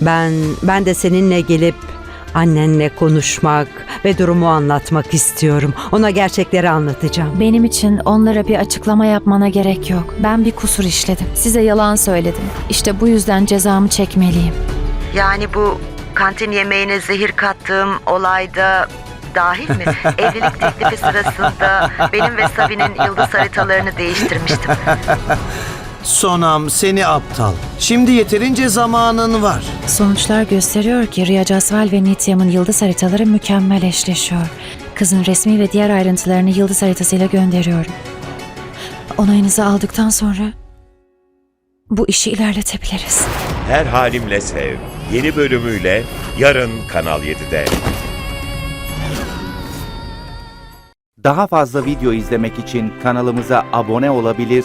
Ben ben de seninle gelip annenle konuşmak ve durumu anlatmak istiyorum. Ona gerçekleri anlatacağım. Benim için onlara bir açıklama yapmana gerek yok. Ben bir kusur işledim. Size yalan söyledim. İşte bu yüzden cezamı çekmeliyim. Yani bu kantin yemeğine zehir kattığım olayda dahil mi? Evlilik teklifi sırasında benim ve Sabi'nin yıldız haritalarını değiştirmiştim. Sonam seni aptal. Şimdi yeterince zamanın var. Sonuçlar gösteriyor ki Riya Casval ve Nityam'ın yıldız haritaları mükemmel eşleşiyor. Kızın resmi ve diğer ayrıntılarını yıldız haritasıyla gönderiyorum. Onayınızı aldıktan sonra bu işi ilerletebiliriz. Her Halimle Sev yeni bölümüyle yarın Kanal 7'de. Daha fazla video izlemek için kanalımıza abone olabilir,